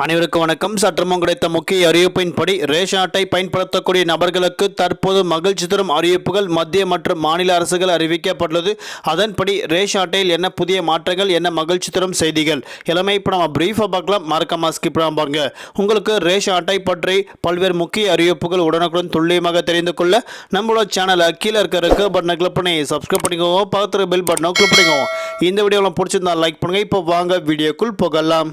அனைவருக்கும் வணக்கம். சற்றுமும் கிடைத்த முக்கிய அறிவிப்பின்படி ரேஷன் அட்டை பயன்படுத்தக்கூடிய நபர்களுக்கு தற்போது மகிழ்ச்சி தரும் அறிவிப்புகள் மத்திய மற்றும் மாநில அரசுகள் அறிவிக்கப்பட்டுள்ளது. அதன்படி ரேஷன் அட்டையில் என்ன புதிய மாற்றங்கள் என்ன மகிழ்ச்சி தரும் செய்திகள் எல்லாமே இப்போ நம்ம பிரீஃபாக பார்க்கலாம். மறக்காம ஸ்கிப் பாருங்க. உங்களுக்கு ரேஷன் அட்டை பற்றி பல்வேறு முக்கிய அறிவிப்புகள் உடனுக்குடன் துல்லியமாக தெரிந்து கொள்ள நம்மளோட சேனலை கீழே இருக்க இருக்க பட்டனை கிளிக் பண்ணி சப்ஸ்கிரைப் பண்ணிக்கோங்க பக்கத்தில் பெல் பட்டனை கிளிக் பண்ணிக்கோங்க இந்த வீடியோவில் பிடிச்சிருந்தா லைக் பண்ணுங்கள் இப்போ வாங்க வீடியோக்குள் போகலாம்.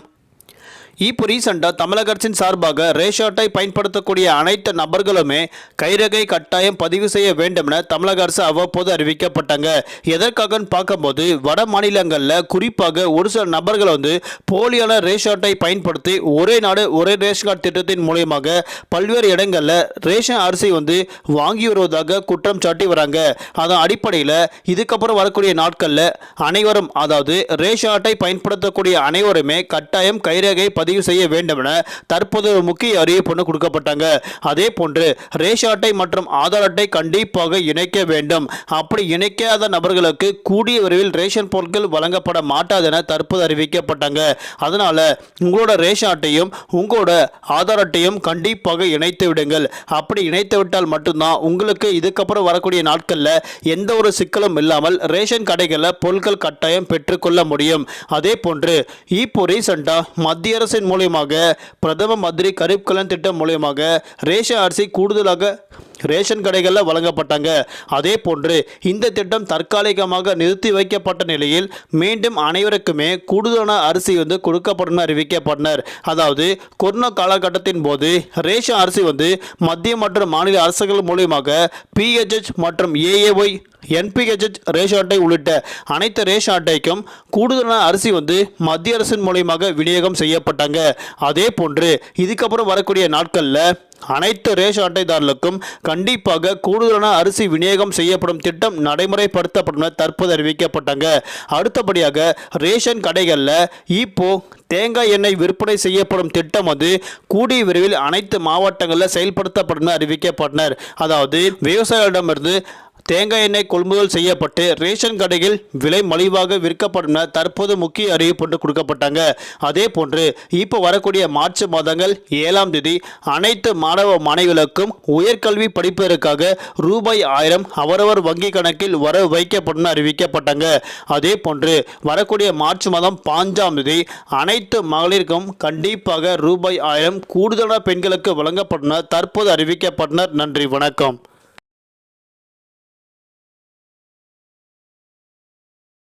இப்போ ரீசெண்டாக தமிழக அரசின் சார்பாக ரேஷன் அட்டை பயன்படுத்தக்கூடிய அனைத்து நபர்களுமே கைரகை கட்டாயம் பதிவு செய்ய வேண்டும் என தமிழக அரசு அவ்வப்போது அறிவிக்கப்பட்டாங்க. எதற்காகன்னு பார்க்கும்போது வட மாநிலங்களில் குறிப்பாக ஒரு சில நபர்கள் வந்து போலியான ரேஷன் அட்டை பயன்படுத்தி ஒரே நாடு ஒரே ரேஷன் கார்டு திட்டத்தின் மூலியமாக பல்வேறு இடங்களில் ரேஷன் அரிசி வந்து வாங்கி வருவதாக குற்றம் சாட்டி வராங்க. அதன் அடிப்படையில் இதுக்கப்புறம் வரக்கூடிய நாட்களில் அனைவரும் அதாவது ரேஷன் அட்டை பயன்படுத்தக்கூடிய அனைவருமே கட்டாயம் கைரேகை பதிவு செய்ய வேண்டும் என தற்போது ஒரு முக்கிய அறிவிப்பு கொடுக்கப்பட்டாங்க. அதே போன்று ரேஷன் அட்டை மற்றும் ஆதார் அட்டை கண்டிப்பாக இணைக்க வேண்டும். அப்படி இணைக்காத நபர்களுக்கு கூடிய விரைவில் ரேஷன் பொருட்கள் வழங்கப்பட மாட்டாது என தற்போது அறிவிக்கப்பட்டாங்க. அதனால உங்களோட ரேஷன் அட்டையும் உங்களோட ஆதார் அட்டையும் கண்டிப்பாக இணைத்து விடுங்கள். அப்படி இணைத்து விட்டால் மட்டும்தான் உங்களுக்கு இதுக்கப்புறம் வரக்கூடிய நாட்களில் எந்த ஒரு சிக்கலும் இல்லாமல் ரேஷன் கடைகளில் பொருட்கள் கட்டாயம் பெற்றுக்கொள்ள முடியும். அதே போன்று இப்போ ரீசெண்டாக மத்திய அரசு மூலியமாக பிரதம மந்திரி கரீப் கல்யாண் திட்டம் மூலியமாக ரேஷன் அரிசி கூடுதலாக ரேஷன் கடைகளில் வழங்கப்பட்டாங்க. அதே போன்று இந்த திட்டம் தற்காலிகமாக நிறுத்தி வைக்கப்பட்ட நிலையில் மீண்டும் அனைவருக்குமே கூடுதலான அரிசி வந்து கொடுக்கப்படும் அறிவிக்கப்பட்டனர். அதாவது கொரோனா காலகட்டத்தின் போது ரேஷன் அரிசி வந்து மத்திய மற்றும் மாநில அரசுகள் மூலியமாக பிஹெச்எச் மற்றும் ஏஏஒய் என்பிஹெச்எச் ரேஷன் அட்டை உள்ளிட்ட அனைத்து ரேஷன் அட்டைக்கும் கூடுதலான அரிசி வந்து மத்திய அரசின் மூலியமாக விநியோகம் செய்யப்பட்டாங்க. அதே போன்று இதுக்கப்புறம் வரக்கூடிய நாட்களில் அனைத்து ரேஷன் அட்டைதாரர்களுக்கும் கண்டிப்பாக கூடுதலான அரிசி விநியோகம் செய்யப்படும் திட்டம் நடைமுறைப்படுத்தப்படும் தற்போது அறிவிக்கப்பட்டாங்க. அடுத்தபடியாக ரேஷன் கடைகளில் இப்போ தேங்காய் எண்ணெய் விற்பனை செய்யப்படும் திட்டம் வந்து கூடிய விரைவில் அனைத்து மாவட்டங்களில் செயல்படுத்தப்படும் அறிவிக்கப்பட்டனர். அதாவது விவசாயிகளிடமிருந்து தேங்காய் எண்ணெய் கொள்முதல் செய்யப்பட்டு ரேஷன் கடையில் விலை மலிவாக விற்கப்படும் என தற்போது முக்கிய அறிவிப்பு கொடுக்கப்பட்டாங்க. அதே போன்று இப்போ வரக்கூடிய மார்ச் மாதங்கள் ஏழாம் தேதி அனைத்து மாணவ மாணவிகளுக்கும் உயர்கல்வி படிப்பதற்காக ரூபாய் ஆயிரம் அவரவர் வங்கி கணக்கில் வர வைக்கப்படும் அறிவிக்கப்பட்டாங்க. அதே போன்று வரக்கூடிய மார்ச் மாதம் பாஞ்சாம் தேதி அனைத்து மகளிருக்கும் கண்டிப்பாக ரூபாய் ஆயிரம் கூடுதலான பெண்களுக்கு வழங்கப்படும் தற்போது அறிவிக்கப்பட்டனர். நன்றி வணக்கம்.